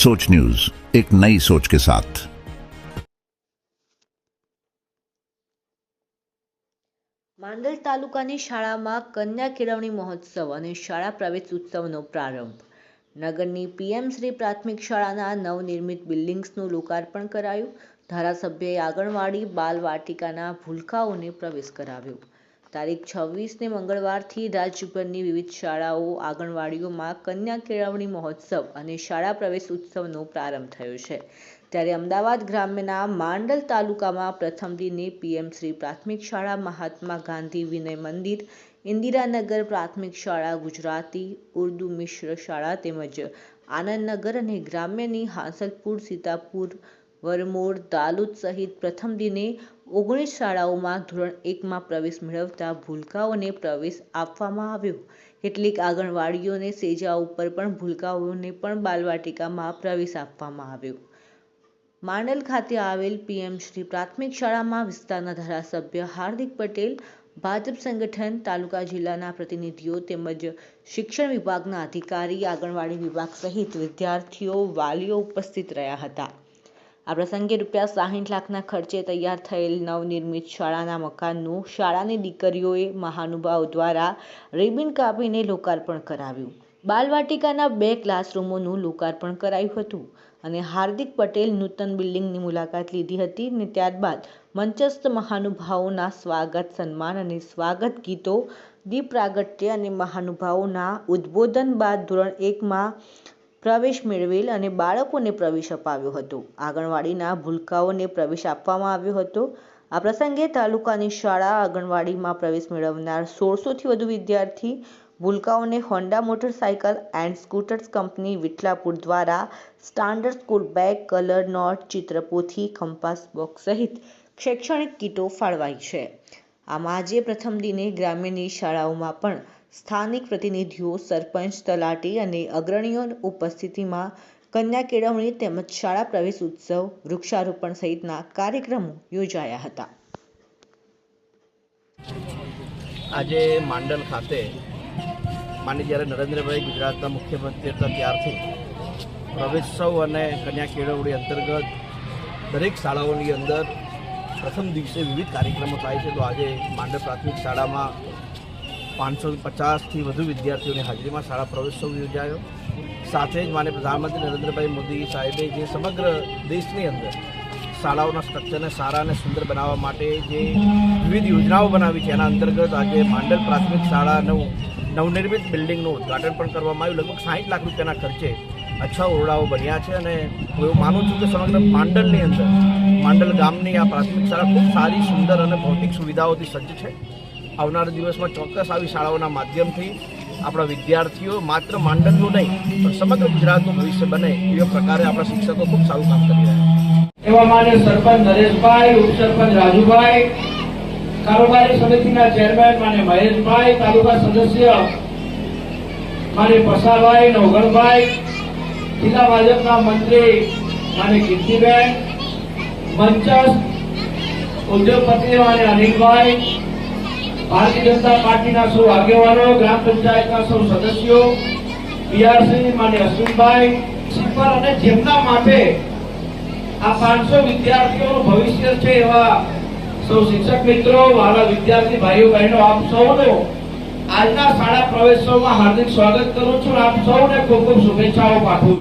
सोच न्यूज एक नई सोच के साथ માંડલ તાલુકાની શાળામાં કન્યા કેળવણી મહોત્સવ અને શાળા પ્રવેશ ઉત્સવનો પ્રારંભ નગરની પીએમ શ્રી પ્રાથમિક શાળાના નવનિર્મિત બિલ્ડિંગ્સનું લોકાર્પણ કરાયું ધારાસભ્યએ આંગણવાડી બાલ વાટિકાના ભૂલકાઓને પ્રવેશ કરાવ્યો તારીખ છવ્વીસને મંગળવારથી રાજ્યભરની વિવિધ શાળાઓ, આંગણવાડીઓમાં કન્યા કેળવણી મહોત્સવ અને શાળા પ્રવેશ ઉત્સવનો પ્રારંભ થયો છે. ત્યારે અમદાવાદ ગ્રામ્યના માંડલ તાલુકામાં પ્રથમ દિને પીએમ શ્રી પ્રાથમિક શાળા મહાત્મા ગાંધી વિનય મંદિર, ઇન્દિરાનગર પ્રાથમિક શાળા ગુજરાતી, ઉર્દુ મિશ્ર શાળા તેમજ આનંદનગર અને ગ્રામ્યની હાંસલપુર, સીતાપુર, વરમોર, દાલુદ સહિત પ્રથમ દિને ઓગણીસ શાળાઓમાં ધોરણ એકમાં પ્રવેશ મેળવતા ભૂલકાઓને પ્રવેશ આપવામાં આવ્યો. કેટલીક આંગણવાડીઓને સેજા ઉપર પણ ભૂલકાઓને પણ બાલવાટિકામાં પ્રવેશ આપવામાં આવ્યો. માંડલ ખાતે આવેલ પીએમ શ્રી પ્રાથમિક શાળામાં વિસ્તારના ધારાસભ્ય હાર્દિક પટેલ, ભાજપ સંગઠન, તાલુકા જિલ્લાના પ્રતિનિધિઓ તેમજ શિક્ષણ વિભાગના અધિકારી, આંગણવાડી વિભાગ સહિત વિદ્યાર્થીઓ વાલીઓ ઉપસ્થિત રહ્યા હતા. આ પ્રસંગે રૂપિયા સાહીઠ લાખના ખર્ચે તૈયાર થયેલ નવનિર્મિત શાળાના મકાનનું શાળાની દીકરીઓએ મહાનુભાવ દ્વારા રિબિન કાપીને લોકાર્પણ કરાવ્યું. બાલવાટિકાના બે ક્લાસરૂમોનું લોકાર્પણ કરાયું હતું અને હાર્દિક પટેલ નૂતન બિલ્ડિંગની મુલાકાત લીધી હતી અને ત્યારબાદ મંચસ્થ મહાનુભાવોના સ્વાગત સન્માન અને સ્વાગત ગીતો, દીપ પ્રાગટ્ય અને મહાનુભાવોના ઉદ્બોધન બાદ ધોરણ એકમાં પ્રવેશ મેળવેલ અને બાળકોને પ્રવેશ અપાવ્યો હતો. આંગણવાડીના ભૂલકાઓને પ્રવેશ આપવામાં આવ્યો હતો. આ પ્રસંગે તાલુકાની શાળા આંગણવાડીમાં પ્રવેશ મેળવનાર સોળસોથી વધુ વિદ્યાર્થી ભૂલકાઓને Honda motorcycle and scooters company Vithalapur દ્વારા standard school bag, colour note ચિત્રપોથી compass box સહિત શૈક્ષણિક કીટો ફાળવાઈ છે. આમાં આજે પ્રથમ દિને ગ્રામ્યની શાળાઓમાં પણ સ્થાનિક પ્રતિનિધિઓ, સરપંચ, તલાટી અને અગ્રણીઓની ઉપસ્થિતિમાં કન્યા કેળવણી તેમજ શાળા પ્રવેશ ઉત્સવ, વૃક્ષારોપણ સહિતના કાર્યક્રમો યોજાયા હતા. આજે માંડલ ખાતે માની જ્યારે નરેન્દ્રભાઈ ગુજરાતના મુખ્યમંત્રી હતા ત્યારથી પ્રવેશોત્સવ અને કન્યા કેળવણી અંતર્ગત દરેક શાળાઓની અંદર પ્રથમ દિવસે વિવિધ કાર્યક્રમો થાય છે. તો આજે માંડલ પ્રાથમિક શાળામાં પાંચસો પચાસથી વધુ વિદ્યાર્થીઓની હાજરીમાં શાળા પ્રવેશોત્સવ યોજાયો. સાથે જ માન્ય પ્રધાનમંત્રી નરેન્દ્રભાઈ મોદી સાહેબે જે સમગ્ર દેશની અંદર શાળાઓના સ્ટ્રક્ચરને સારા અને સુંદર બનાવવા માટે જે વિવિધ યોજનાઓ બનાવી છે, એના અંતર્ગત આજે માંડલ પ્રાથમિક શાળાનું નવનિર્મિત બિલ્ડિંગનું ઉદ્ઘાટન પણ કરવામાં આવ્યું. લગભગ સાઠ લાખ રૂપિયાના ખર્ચે અચ્છા ઓરડાઓ બન્યા છે અને હું એવું માનું છું કે સમગ્ર માંડલની અંદર, માંડલ ગામની આ પ્રાથમિક શાળા ખૂબ સારી, સુંદર અને ભૌતિક સુવિધાઓથી સજ્જ છે. આવનારા દિવસમાં ચોક્કસ આવી શાળાઓના માધ્યમથી આપણા વિદ્યાર્થીઓ માત્ર માંડલનું નહીં, પણ સમગ્ર ગુજરાતનું ભવિષ્ય બને એવા પ્રકારે આપણા શિક્ષકો ખૂબ સારું કામ કરી રહ્યા છે. એવા માન્ય સરપંચ નરેશભાઈ, ઉપસરપંચ રાજુભાઈ, કારોબારી સમિતિના ચેરમેન માન્ય મહેશભાઈ, તાલુકા સદસ્ય માન્ય પસારભાઈ નવગણભાઈ, જિલ્લા ભાજપના મંત્રી માન્ય કીર્તિબેન, મંચસ્થ ઉદ્યોગપતિ માન્ય અનિલભાઈ ભારતીય જનતા પાર્ટીના સૌ આગેવાનો, ગ્રામ પંચાયતના સૌ સદસ્યો બીઆરસી માન્ય અશ્વિનભાઈ શિલ્પર અને જેમના માટે આ પાંચસો વિદ્યાર્થીઓનું ભવિષ્ય છે એવા સૌ શિક્ષક મિત્રો, વાલા વિદ્યાર્થી ભાઈઓ, બહેનો, આપ સૌનો આજના શાળા પ્રવેશોમાં હાર્દિક સ્વાગત કરું છું આપ સૌને ખૂબ ખૂબ શુભેચ્છાઓ પાઠવું